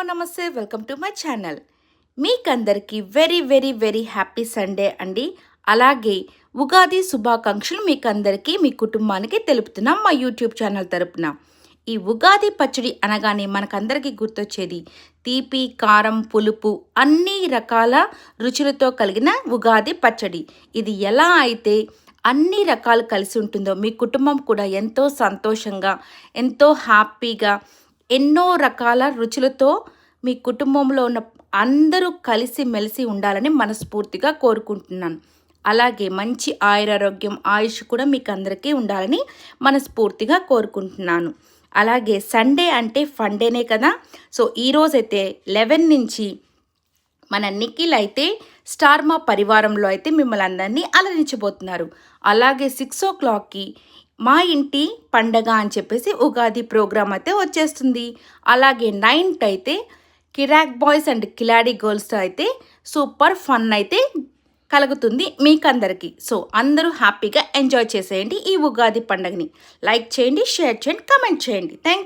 Hello నమస్తే. Welcome to my channel. మీకందరికీ very very very happy Sunday అండి. అలాగే ఉగాది శుభాకాంక్షలు మీకందరికీ మీ కుటుంబానికి తెలుపుతున్నాం మా యూట్యూబ్ ఛానల్ తరపున. ఈ ఉగాది పచ్చడి అనగానే మనకందరికీ గుర్తొచ్చేది తీపి కారం పులుపు అన్ని రకాల రుచులతో కలిగిన ఉగాది పచ్చడి. ఇది ఎలా అయితే అన్ని రకాలు కలిసి ఉంటుందో మీ కుటుంబం కూడా ఎంతో సంతోషంగా ఎంతో హ్యాపీగా ఎన్నో రకాల రుచులతో మీ కుటుంబంలో ఉన్న అందరూ కలిసి మెలిసి ఉండాలని మనస్ఫూర్తిగా కోరుకుంటున్నాను. అలాగే మంచి ఆయురారోగ్యం ఆయుష్ కూడా మీకు అందరికీ ఉండాలని మనస్ఫూర్తిగా కోరుకుంటున్నాను. అలాగే సండే అంటే ఫండేనే కదా. సో ఈరోజైతే లెవెన్ నుంచి మన నిఖిల్ అయితే స్టార్ మా పరివారంలో అయితే మిమ్మల్ని అందరినీ అలరించబోతున్నారు. అలాగే సిక్స్ ఓ క్లాక్కి మా ఇంటి పండగ అని చెప్పేసి ఉగాది ప్రోగ్రామ్ అయితే వచ్చేస్తుంది. అలాగే నైన్త్ అయితే కిరాక్ బాయ్స్ అండ్ కిలాడీ గర్ల్స్తో అయితే సూపర్ ఫన్ అయితే కలుగుతుంది మీకందరికీ. సో అందరూ హ్యాపీగా ఎంజాయ్ చేసేయండి ఈ ఉగాది పండుగని. లైక్ చేయండి షేర్ చేయండి కమెంట్ చేయండి. థ్యాంక్